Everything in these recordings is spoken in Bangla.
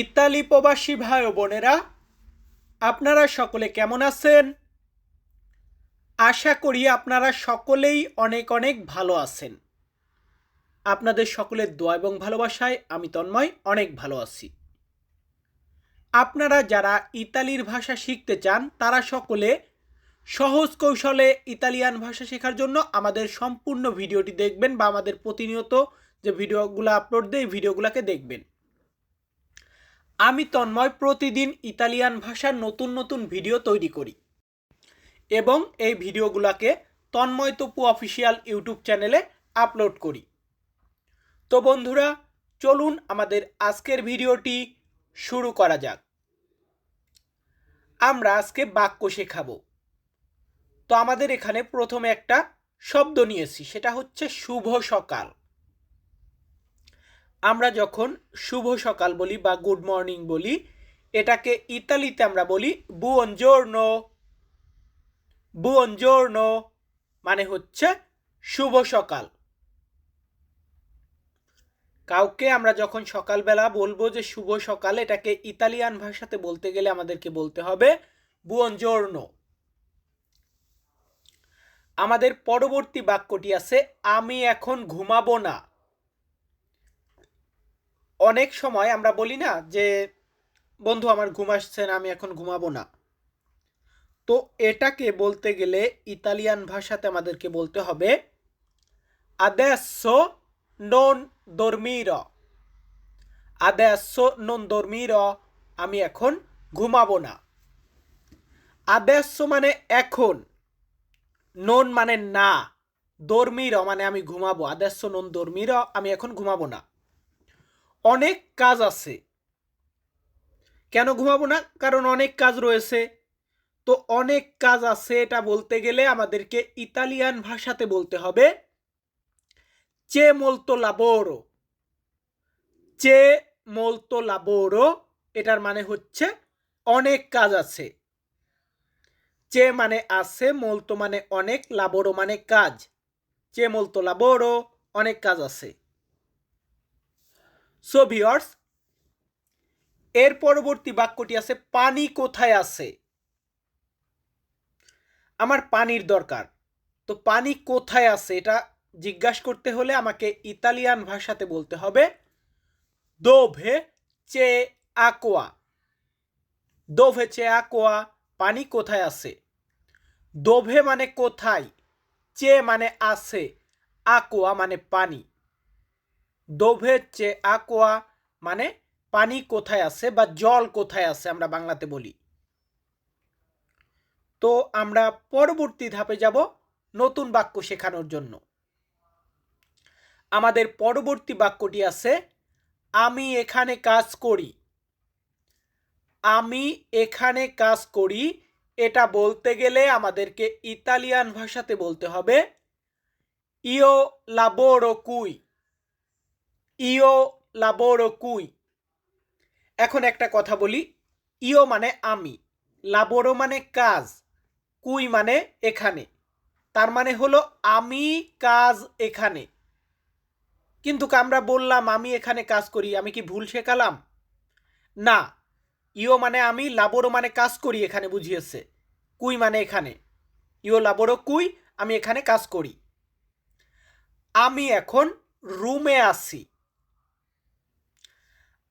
ইতালি প্রবাসী ভাই ও বোনেরা, আপনারা সকলে কেমন আছেন? আশা করি আপনারা সকলেই অনেক অনেক ভালো আছেন। আপনাদের সকলের দোয়া এবং ভালোবাসায় আমি তন্ময় অনেক ভালো আছি। আপনারা যারা ইতালির ভাষা শিখতে চান, তারা সকলে সহজ কৌশলে ইতালিয়ান ভাষা শেখার জন্য আমাদের সম্পূর্ণ ভিডিওটি দেখবেন বা আমাদের প্রতিনিয়ত যে ভিডিওগুলো আপলোড দেয় ভিডিওগুলোকে দেখবেন। আমি তন্ময় প্রতিদিন ইতালিয়ান ভাষার নতুন নতুন ভিডিও তৈরি করি। এবং এই ভিডিওগুলোকে তন্ময় তপু অফিসিয়াল ইউটিউব চ্যানেলে আপলোড করি। তো বন্ধুরা, চলুন আমাদের আজকের ভিডিওটি শুরু করা যাক। আমরা আজকে বাক্য শেখাবো। তো আমাদের এখানে প্রথমে একটা শব্দ নিয়েছি, সেটা হচ্ছে শুভ সকাল। আমরা যখন শুভ সকাল বলি বা গুড মর্নিং বলি, এটাকে ইতালিতে আমরা বলি বুয়ঞ্জোর্নো বুয়ঞ্জোর্নো মানে হচ্ছে শুভ সকাল। কাউকে আমরা যখন সকালবেলা বলব যে শুভ সকাল, এটাকে ইতালিয়ান ভাষাতে বলতে গেলে আমাদেরকে বলতে হবে বুয়ঞ্জোর্নো আমাদের পরবর্তী বাক্যটি আছে, আমি এখন ঘুমাবো না। অনেক সময় আমরা বলি না যে, বন্ধু, আমার ঘুম আসছে না, আমি এখন ঘুমাবো না। তো এটাকে বলতে গেলে ইতালিয়ান ভাষাতে আমাদেরকে বলতে হবে, adesso non dormirò adesso non dormirò আমি এখন ঘুমাবো না। Adesso মানে এখন। নন মানে না। দর্মির মানে আমি ঘুমাবো। আদেশ নন দর্মির আমি এখন ঘুমাবো না। অনেক কাজ আছে। কেন ঘুমাবো না? কারণ অনেক কাজ রয়েছে। তো অনেক কাজ আছে এটা বলতে গেলে আমাদেরকে ইতালিয়ান ভাষাতে বলতে হবে, চে মোলতো লাবোরো চে মোলতো লাবোরো এটার মানে হচ্ছে অনেক কাজ আছে। চে মানে আছে মোলতো মানে অনেক লাবোরো মানে কাজ। চে মোলতো লাবোরো অনেক কাজ আছে। সো ভিওর্স এর পরবর্তী বাক্যটি আছে, পানি কোথায় আছে? আমার পানির দরকার। তো পানি কোথায় আছে এটা জিজ্ঞাসা করতে হলে আমাকে ইতালিয়ান ভাষাতে বলতে হবে, দোভে চে আকোয়া। দোভে চে আকোয়া, পানি কোথায় আছে? দোভে মানে কোথায়? চে মানে আছে, আকোয়া মানে পানি। দোভে চে আকোয়া মানে পানি কোথায় আছে বা জল কোথায় আছে আমরা বাংলাতে বলি। তো আমরা পরবর্তী ধাপে যাব নতুন বাক্য শেখানোর জন্য। আমাদের পরবর্তী বাক্যটি আছে, আমি এখানে কাজ করি। আমি এখানে কাজ করি, এটা বলতে গেলে আমাদেরকে ইতালিয়ান ভাষাতে বলতে হবে ইও লাবোরো কুই ইও লাবোরো কুই। এখন একটা কথা বলি ইও মানে আমি, লাবোরো মানে কাজ, কুই মানে এখানে। তার মানে হলো আমি কাজ এখানে। কিন্তু আমরা বললাম আমি এখানে কাজ করি, আমি কি ভুল শেখালাম? না ইও মানে আমি, লাবোরো মানে কাজ করি এখানে বুঝিয়েছে, কুই মানে এখানে। ইও লাবোরো, কুই, আমি এখানে কাজ করি। আমি এখন রুমে আছি।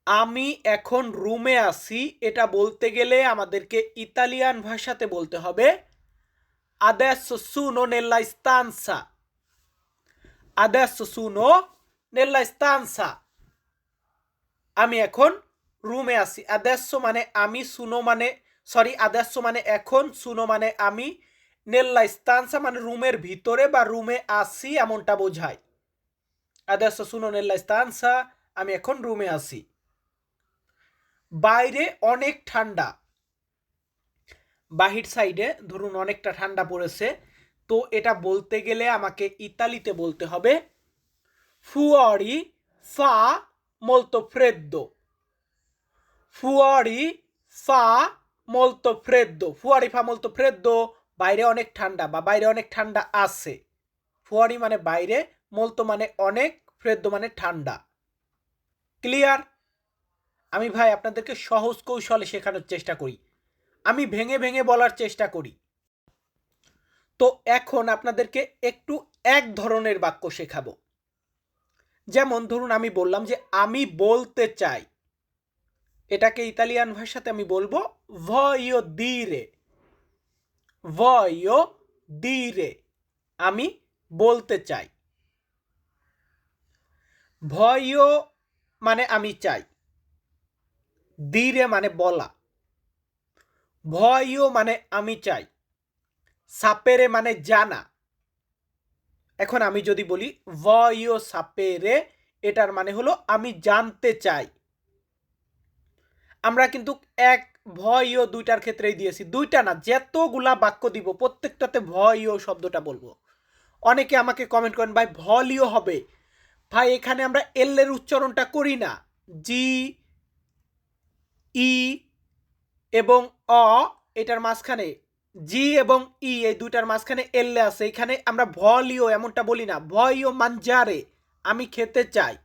আমি এখন রুমে আছি। এটা বলতে গেলে আমাদেরকে ইতালিয়ান ভাষাতে বলতে হবে। Adesso sono nella stanza adesso sono nella stanza আমি এখন রুমে আছি। আদেsso মানে আমি সুনো মানে সরি আদেsso মানে এখন সুনো মানে আমি। নেল্লা স্তানসা মানে রুমের ভিতরে বা রুমে আসি এমনটা বোঝায়। আদেsso সুনো নেল্লা স্তানসা আমি এখন রুমে আছি। বাইরে অনেক ঠান্ডা। বাহির সাইডে ধরুন অনেকটা ঠান্ডা পড়েছে, তো এটা বলতে গেলে আমাকে ইতালিতে বলতে হবে, ফুয়ারি ফা molto freddo ফুয়ারি ফা molto freddo ফুয়ারি ফা molto freddo? বাইরে অনেক ঠান্ডা বা বাইরে অনেক ঠান্ডা আছে। ফুয়ারি মানে বাইরে, molto মানে অনেক ফ্রেদ্দো মানে ঠান্ডা। ক্লিয়ার আমি ভাই আপনাদেরকে সহজ কৌশলে শেখানোর চেষ্টা করি। আমি ভেঙে ভেঙে বলার চেষ্টা করি। তো এখন আপনাদেরকে একটু এক ধরনের বাক্য শেখাবো। যেমন ধরুন আমি বললাম যে, আমি বলতে চাই। এটাকে ইতালিয়ান ভাষাতে আমি বলব ভয়ো দিরে ভয়ো দিরে আমি বলতে চাই। ভয়ও মানে আমি চাই। দিরে মানে বলা। ভয়ও মানে আমি চাই। সাপেরে মানে জানা। এখন আমি যদি বলি ভয়ও সাপেরে, এটার মানে হলো আমি জানতে চাই। আমরা কিন্তু এক ভয়ও দুইটার ক্ষেত্রেই দিয়েছি। দুইটা না, যতগুলা বাক্য দিব, প্রত্যেকটাতে ভয়ও শব্দটা বলব। অনেকে আমাকে কমেন্ট করেন, ভাই, ভলিও হবে। ভাই, এখানে আমরা এল এর উচ্চারণটা করি না। জি ই এবং অ এটার মাঝখানে, জি এবং ই এই দুইটার মাঝখানে এললে আছে। এখানে আমরা ভলিও এমনটা বলি না। ভয়ও মানজারে আমি খেতে চাই।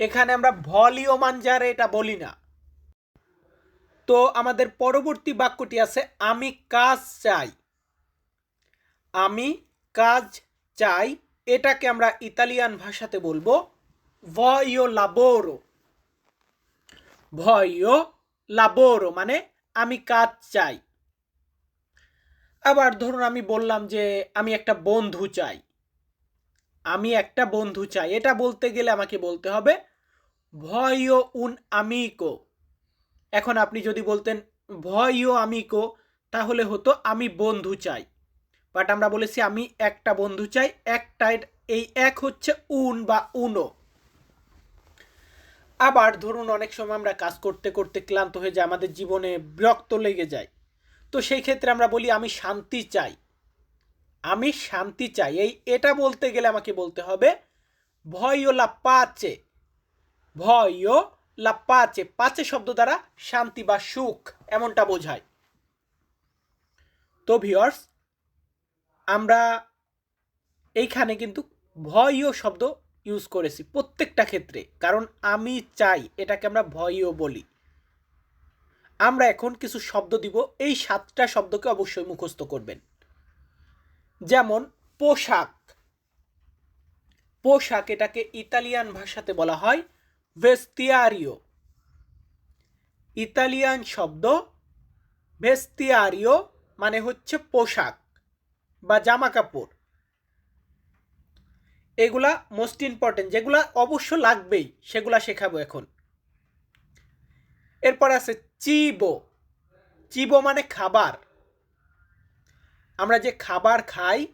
এখানে আমরা ভলিও মানজারে এটা বলি না। তো আমাদের পরবর্তী বাক্যটি আছে, আমি কাজ চাই। আমি কাজ চাই, এটাকে আমরা ইতালিয়ান ভাষাতে বলব ভয়ো লাবোরো ভয়ো লাবোরো মানে আমি কাজ চাই। আবার ধরুন আমি বললাম যে আমি একটা বন্ধু চাই। আমি একটা বন্ধু চাই। এটা বলতে গেলে আমাকে বলতে হবে, ভয়ো উন আমিকো। এখন আপনি যদি বলতেন ভয়ও আমিকো তাহলে হতো, আমি বন্ধু চাই। বাট আমরা বলেছি, আমি একটা বন্ধু চাই একটা এই এক হচ্ছে উন বা উনো। আবার ধরুন অনেক সময় আমরা কাজ করতে করতে ক্লান্ত হয়ে যায় আমাদের জীবনে বিরক্ত লেগে যায়। তো সেই ক্ষেত্রে আমরা বলি, আমি শান্তি চাই। আমি শান্তি চাই। এই, এটা বলতে গেলে আমাকে বলতে হবে, ভয়ও লা পাচে ভয়ও লা পাচে পাচে শব্দ দ্বারা শান্তি বা সুখ এমনটা বোঝায়। তো ভিওর্স আমরা এইখানে কিন্তু ভয়ও শব্দ ইউজ করেছি প্রত্যেকটা ক্ষেত্রে। কারণ আমি চাই এটাকে আমরা ভয়ও বলি। আমরা এখন কিছু শব্দ দিব, এই সাতটা শব্দকে অবশ্যই মুখস্থ করবেন। যেমন, পোশাক। পোশাক এটাকে ইতালিয়ান ভাষাতে বলা হয় ভেস্তিয়ারিও ইতালিয়ান শব্দ ভেস্তিয়ারিও মানে হচ্ছে পোশাক বা জামা কাপড়। এগুলা মোস্ট ইম্পর্টেন্ট যেগুলা অবশ্য লাগবেই, সেগুলা শেখাবো এখন। এরপর আছে চিবো। চিবো মানে খাবার। আমরা যে খাবার খাই,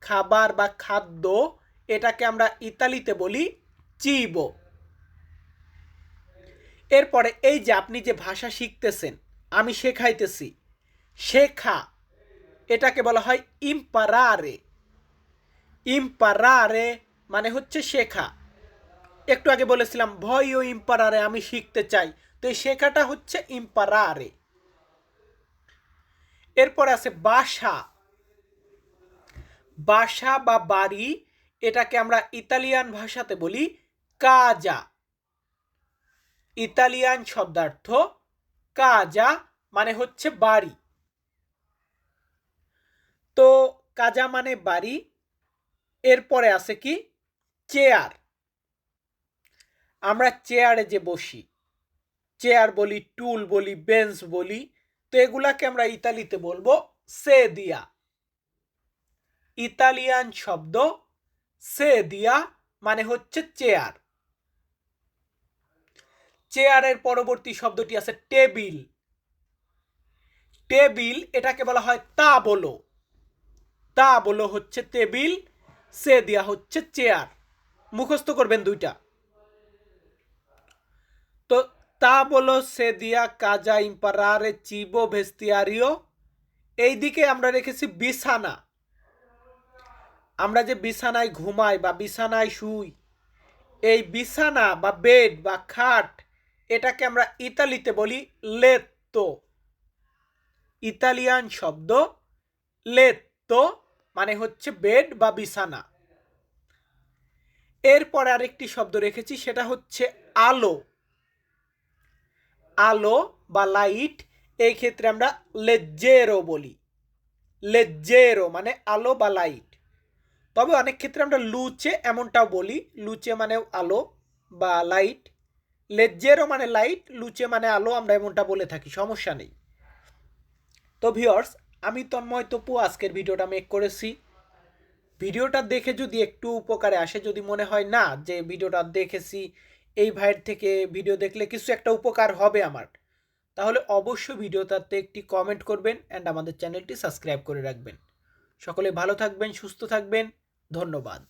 খাবার বা খাদ্য, এটাকে আমরা ইতালিতে বলি চিবো। এরপরে এই যে আপনি যে ভাষা শিখতেছেন, আমি শেখাইতেছি, শেখা, এটাকে বলা হয় ইম্পারারে। ইম্পারারে মানে হচ্ছে শেখা। একটু আগে বলেছিলাম, ভয় ও ইম্পারারে আমি শিখতে চাই। তো এই শেখাটা হচ্ছে ইম্পারারে। এরপর আছে বাসা। বাসা বা বাড়ি, এটাকে আমরা ইতালিয়ান ভাষাতে বলি কাজা। ইতালিয়ান শব্দার্থ কাজা মানে হচ্ছে বাড়ি। তো কাজা মানে বাড়ি। এরপরে আছে কি? চেয়ার আমরা চেয়ারে যে বসি চেয়ার বলি টুল বলি বেঞ্চ বলি, তো এগুলাকে আমরা ইতালিতে বলব সে দিয়া ইতালিয়ান শব্দ সে দিয়া মানে হচ্ছে চেয়ার চেয়ারের পরবর্তী শব্দটি আছে টেবিল টেবিল এটাকে বলা হয় তা বলো। তা বলো হচ্ছে টেবিল সে দিয়া হচ্ছে চেয়ার মুখস্থ করবেন দুইটা। তো তা বলো সে দিয়া কাজা ইম্পারারে চিবো ভেস্তিয়ারিও। এই দিকে আমরা রেখেছি বিছানা। আমরা যে বিছানায় ঘুমাই বা বিছানায় শুই, এই বিছানা বা বেড বা খাট, এটাকে আমরা ইতালিতে বলি লেত্তো। ইতালিয়ান শব্দ লেত্তো মানে হচ্ছে বেড বা বিছানা। এরপর আরেকটি শব্দ রেখেছি, সেটা হচ্ছে আলো। আলো বা লাইট এই ক্ষেত্রে আমরা লেজ্জেরো বলি। লেজ্জেরো মানে আলো বা লাইট তবে অনেক ক্ষেত্রে আমরা লুচে এমনটাও বলি, লুচে মানে আলো বা লাইট লেজ্জেরো মানে লাইট লুচে মানে আলো, আমরা এমনটা বলে থাকি, সমস্যা নেই। তো ভিওর্স আমি তন্ময় তপু, আজকের ভিডিওটা মেক করেছি। ভিডিওটা দেখে যদি একটু উপকারে আসে, যদি মনে হয় না যে ভিডিওটা দেখেছি, এই ভাইয়ের থেকে ভিডিও দেখলে কিছু একটা উপকার হবে আমার, তাহলে অবশ্যই ভিডিওটাতে একটি কমেন্ট করবেন অ্যান্ড আমাদের চ্যানেলটি সাবস্ক্রাইব করে রাখবেন। সকলে ভালো থাকবেন, সুস্থ থাকবেন, ধন্যবাদ।